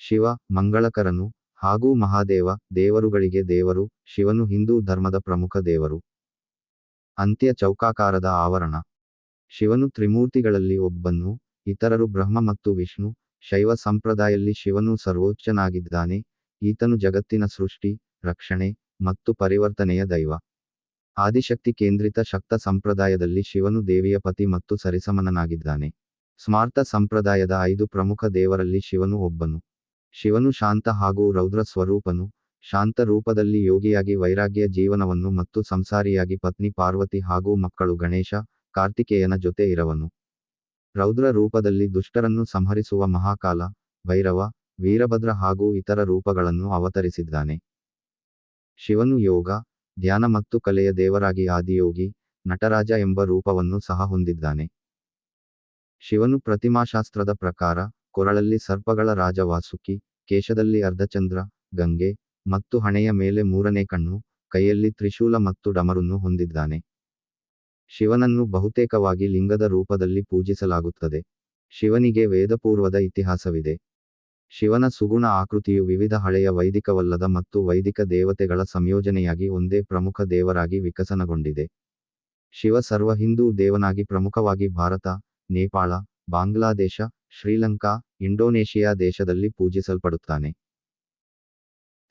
ಶಿವ, ಮಂಗಳಕರನು ಹಾಗೂ ಮಹಾದೇವ, ದೇವರುಗಳಿಗೆ ದೇವರು, ಶಿವನು ಹಿಂದೂ ಧರ್ಮದ ಪ್ರಮುಖ ದೇವರು. ಅಂತ್ಯ ಚೌಕಾಕಾರದ ಆವರಣ. ಶಿವನು ತ್ರಿಮೂರ್ತಿಗಳಲ್ಲಿ ಒಬ್ಬನು, ಇತರರು ಬ್ರಹ್ಮ ಮತ್ತು ವಿಷ್ಣು, ಶೈವ ಸಂಪ್ರದಾಯಲ್ಲಿ ಶಿವನು ಸರ್ವೋಚ್ಚನಾಗಿದ್ದಾನೆ, ಈತನು ಜಗತ್ತಿನ ಸೃಷ್ಟಿ, ರಕ್ಷಣೆ ಮತ್ತು ಪರಿವರ್ತನೆಯ ದೈವ. ಆದಿಶಕ್ತಿ ಕೇಂದ್ರಿತ ಶಕ್ತ ಸಂಪ್ರದಾಯದಲ್ಲಿ ಶಿವನು ದೇವಿಯ ಪತಿ ಮತ್ತು ಸರಿಸಮನನಾಗಿದ್ದಾನೆ. ಸ್ಮಾರ್ಥ ಸಂಪ್ರದಾಯದ ಐದು ಪ್ರಮುಖ ದೇವರಲ್ಲಿ ಶಿವನು ಒಬ್ಬನು. ಶಿವನು ಶಾಂತ ಹಾಗೂ ರೌದ್ರ ಸ್ವರೂಪನು, ಶಾಂತ ರೂಪದಲ್ಲಿ ಯೋಗಿಯಾಗಿ ವೈರಾಗ್ಯ ಜೀವನವನ್ನು ಮತ್ತು ಸಂಸಾರಿಯಾಗಿ ಪತ್ನಿ ಪಾರ್ವತಿ ಹಾಗೂ ಮಕ್ಕಳು ಗಣೇಶ, ಕಾರ್ತಿಕೇಯನ ಜೊತೆ ಇರವನು. ರೌದ್ರ ರೂಪದಲ್ಲಿ ದುಷ್ಟರನ್ನು ಸಂಹರಿಸುವ ಮಹಾಕಾಲ, ಭೈರವ, ವೀರಭದ್ರ ಹಾಗೂ ಇತರ ರೂಪಗಳನ್ನು ಅವತರಿಸಿದ್ದಾನೆ. ಶಿವನು ಯೋಗ, ಧ್ಯಾನ ಮತ್ತು ಕಲೆಯ ದೇವರಾಗಿ ಆದಿಯೋಗಿ, ನಟರಾಜ ಎಂಬ ರೂಪವನ್ನು ಸಹ ಹೊಂದಿದ್ದಾನೆ. ಶಿವನು ಪ್ರತಿಮಾಶಾಸ್ತ್ರದ ಪ್ರಕಾರ ಕೊರಳಲ್ಲಿ ಸರ್ಪಗಳ ರಾಜ ವಾಸುಕಿ, ಕೇಶದಲ್ಲಿ ಅರ್ಧಚಂದ್ರ, ಗಂಗೆ ಮತ್ತು ಹಣೆಯ ಮೇಲೆ ಮೂರನೇ ಕಣ್ಣು, ಕೈಯಲ್ಲಿ ತ್ರಿಶೂಲ ಮತ್ತು ಡಮರನ್ನು ಹೊಂದಿದ್ದಾನೆ. ಶಿವನನ್ನು ಬಹುತೇಕವಾಗಿ ಲಿಂಗದ ರೂಪದಲ್ಲಿ ಪೂಜಿಸಲಾಗುತ್ತದೆ. ಶಿವನಿಗೆ ವೇದಪೂರ್ವದ ಇತಿಹಾಸವಿದೆ. ಶಿವನ ಸುಗುಣ ಆಕೃತಿಯು ವಿವಿಧ ಹಳೆಯ ವೈದಿಕವಲ್ಲದ ಮತ್ತು ವೈದಿಕ ದೇವತೆಗಳ ಸಂಯೋಜನೆಯಾಗಿ ಒಂದೇ ಪ್ರಮುಖ ದೇವರಾಗಿ ವಿಕಸನಗೊಂಡಿದೆ. ಶಿವ ಸರ್ವ ಹಿಂದೂ ದೇವನಾಗಿ ಪ್ರಮುಖವಾಗಿ ಭಾರತ, ನೇಪಾಳ ಬಾಂಗ್ಲಾದೇಶ, ಶ್ರೀಲಂಕಾ, ಇಂಡೋನೇಷಿಯಾ ದೇಶದಲ್ಲಿ ಪೂಜಿಸಲ್ಪಡುತ್ತಾನೆ.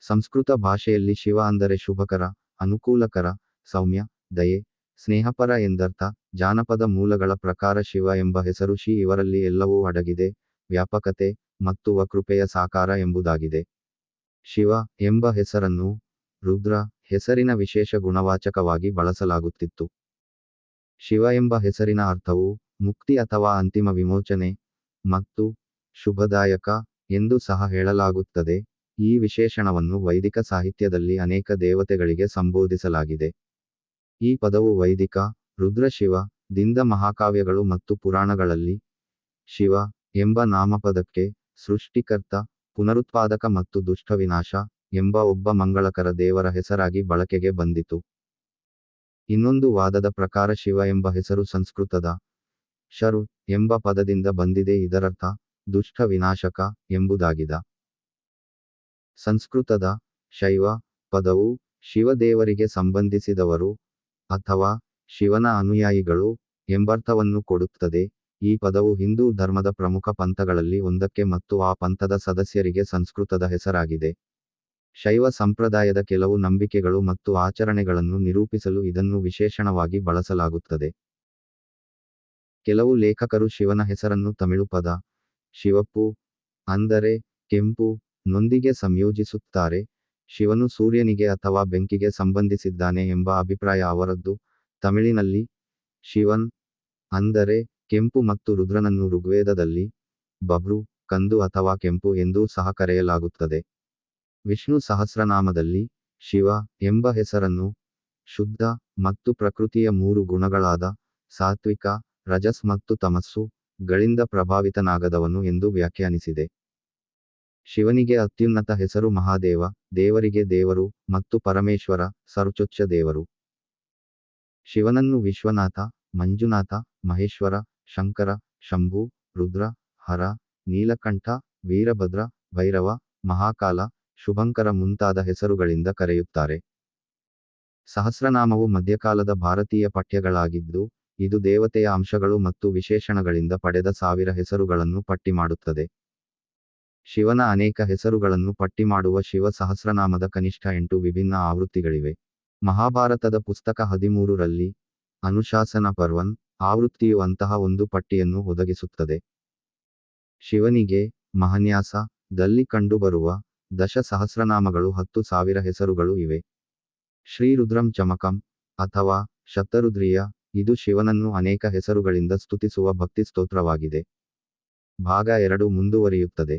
ಸಂಸ್ಕೃತ ಭಾಷೆಯಲ್ಲಿ ಶಿವ ಅಂದರೆ ಶುಭಕರ, ಅನುಕೂಲಕರ, ಸೌಮ್ಯ, ದಯೆ, ಸ್ನೇಹಪರ ಎಂದರ್ಥ. ಜಾನಪದ ಮೂಲಗಳ ಪ್ರಕಾರ ಶಿವ ಎಂಬ ಹೆಸರು ಶಿ ಇವರಲ್ಲಿ ಎಲ್ಲವೂ ಅಡಗಿದೆ, ವ್ಯಾಪಕತೆ ಮತ್ತು ವಕೃಪೆಯ ಸಾಕಾರ ಎಂಬುದಾಗಿದೆ. ಶಿವ ಎಂಬ ಹೆಸರನ್ನು ರುದ್ರ ಹೆಸರಿನ ವಿಶೇಷ ಗುಣವಾಚಕವಾಗಿ ಬಳಸಲಾಗುತ್ತಿತ್ತು. ಶಿವ ಎಂಬ ಹೆಸರಿನ ಅರ್ಥವು ಮುಕ್ತಿ ಅಥವಾ ಅಂತಿಮ ವಿಮೋಚನೆ, ಮತ್ತು ಶುಭದಾಯಕ ಎಂದು ಸಹ ಹೇಳಲಾಗುತ್ತದೆ. ಈ ವಿಶೇಷಣವನ್ನು ವೈದಿಕ ಸಾಹಿತ್ಯದಲ್ಲಿ ಅನೇಕ ದೇವತೆಗಳಿಗೆ ಸಂಬೋಧಿಸಲಾಗಿದೆ. ಈ ಪದವು ವೈದಿಕ ರುದ್ರಶಿವ ದಿಂದ ಮಹಾಕಾವ್ಯಗಳು ಮತ್ತು ಪುರಾಣಗಳಲ್ಲಿ ಶಿವ ಎಂಬ ನಾಮಪದಕ್ಕೆ ಸೃಷ್ಟಿಕರ್ತ, ಪುನರುತ್ಪಾದಕ ಮತ್ತು ದುಷ್ಟವಿನಾಶ ಎಂಬ ಒಬ್ಬ ಮಂಗಳಕರ ದೇವರ ಹೆಸರಾಗಿ ಬಳಕೆಗೆ ಬಂದಿತು. ಇನ್ನೊಂದು ವಾದದ ಪ್ರಕಾರ ಶಿವ ಎಂಬ ಹೆಸರು ಸಂಸ್ಕೃತದ ಶರು ಎಂಬ ಪದದಿಂದ ಬಂದಿದೆ ಇದರರ್ಥ ದುಷ್ಟ ವಿನಾಶಕ ಎಂಬುದಾಗಿದ. ಸಂಸ್ಕೃತದ ಶೈವ ಪದವು ಶಿವದೇವರಿಗೆ ಸಂಬಂಧಿಸಿದವರು ಅಥವಾ ಶಿವನ ಅನುಯಾಯಿಗಳು ಎಂಬರ್ಥವನ್ನು ಕೊಡುತ್ತದೆ. ಈ ಪದವು ಹಿಂದೂ ಧರ್ಮದ ಪ್ರಮುಖ ಪಂಥಗಳಲ್ಲಿ ಒಂದಕ್ಕೆ ಮತ್ತು ಆ ಪಂಥದ ಸದಸ್ಯರಿಗೆ ಸಂಸ್ಕೃತದ ಹೆಸರಾಗಿದೆ. ಶೈವ ಸಂಪ್ರದಾಯದ ಕೆಲವು ನಂಬಿಕೆಗಳು ಮತ್ತು ಆಚರಣೆಗಳನ್ನು ನಿರೂಪಿಸಲು ಇದನ್ನು ವಿಶೇಷಣವಾಗಿ ಬಳಸಲಾಗುತ್ತದೆ. ಕೆಲವು ಲೇಖಕರು ಶಿವನ ಹೆಸರನ್ನು ತಮಿಳು ಪದ, ಶಿವಪ್ಪು ಅಂದರೆ ಕೆಂಪು ನೊಂದಿಗೆ ಸಂಯೋಜಿಸುತ್ತಾರೆ. ಶಿವನು ಸೂರ್ಯನಿಗೆ ಅಥವಾ ಬೆಂಕಿಗೆ ಸಂಬಂಧಿಸಿದ್ದಾನೆ ಎಂಬ ಅಭಿಪ್ರಾಯ ಅವರದ್ದು. ತಮಿಳಿನಲ್ಲಿ, ಶಿವನ್ ಅಂದರೆ ಕೆಂಪು ಮತ್ತು ರುದ್ರನನ್ನು ಋಗ್ವೇದದಲ್ಲಿ ಬಬ್ರು ಕಂದು ಅಥವಾ ಕೆಂಪು ಎಂದೂ ಸಹ ಕರೆಯಲಾಗುತ್ತದೆ. ವಿಷ್ಣು ಸಹಸ್ರನಾಮದಲ್ಲಿ ಶಿವ ಎಂಬ ಹೆಸರನ್ನು ಶುದ್ಧ ಮತ್ತು ಪ್ರಕೃತಿಯ ಮೂರು ಗುಣಗಳಾದ ಸಾತ್ವಿಕ ರಜಸ್ ಮತ್ತು ತಮಸ್ಸು ಗಳಿಂದ ಪ್ರಭಾವಿತನಾಗದವನು ಎಂದು ವ್ಯಾಖ್ಯಾನಿಸಿದೆ. ಶಿವನಿಗೆ ಅತ್ಯುನ್ನತ ಹೆಸರು ಮಹಾದೇವ, ದೇವರಿಗೆ ದೇವರು ಮತ್ತು ಪರಮೇಶ್ವರ, ಸರ್ವೋಚ್ಚ ದೇವರು. ಶಿವನನ್ನು ವಿಶ್ವನಾಥ, ಮಂಜುನಾಥ, ಮಹೇಶ್ವರ, ಶಂಕರ, ಶಂಭು, ರುದ್ರ, ಹರ, ನೀಲಕಂಠ, ವೀರಭದ್ರ, ಭೈರವ, ಮಹಾಕಾಲ, ಶುಭಂಕರ ಮುಂತಾದ ಹೆಸರುಗಳಿಂದ ಕರೆಯುತ್ತಾರೆ. ಸಹಸ್ರನಾಮವು ಮಧ್ಯಕಾಲದ ಭಾರತೀಯ ಪಠ್ಯಗಳಾಗಿದ್ದು ಇದು ದೇವತೆಯ ಅಂಶಗಳು ಮತ್ತು ವಿಶೇಷಣಗಳಿಂದ ಪಡೆದ ಸಾವಿರ ಹೆಸರುಗಳನ್ನು ಪಟ್ಟಿ ಮಾಡುತ್ತದೆ. ಶಿವನ ಅನೇಕ ಹೆಸರುಗಳನ್ನು ಪಟ್ಟಿ ಮಾಡುವ ಶಿವ ಸಹಸ್ರನಾಮದ ಕನಿಷ್ಠ ಎಂಟು ವಿಭಿನ್ನ ಆವೃತ್ತಿಗಳಿವೆ. ಮಹಾಭಾರತದ ಪುಸ್ತಕ ಹದಿಮೂರರಲ್ಲಿ ಅನುಶಾಸನ ಪರ್ವನ್ ಆವೃತ್ತಿಯು ಅಂತಹ ಒಂದು ಪಟ್ಟಿಯನ್ನು ಒದಗಿಸುತ್ತದೆ. ಶಿವನಿಗೆ ಮಹನ್ಯಾಸ, ದಲ್ಲಿ ಕಂಡುಬರುವ ದಶ ಸಹಸ್ರನಾಮಗಳು ಹತ್ತು ಸಾವಿರ ಹೆಸರುಗಳು ಇವೆ. ಶ್ರೀರುದ್ರಂ ಚಮಕಂ ಅಥವಾ ಶತರುದ್ರಿಯ ಇದು ಶಿವನನ್ನು ಅನೇಕ ಹೆಸರುಗಳಿಂದ ಸ್ತುತಿಸುವ ಭಕ್ತಿ ಸ್ತೋತ್ರವಾಗಿದೆ ಭಾಗ ಎರಡು ಮುಂದುವರಿಯುತ್ತದೆ.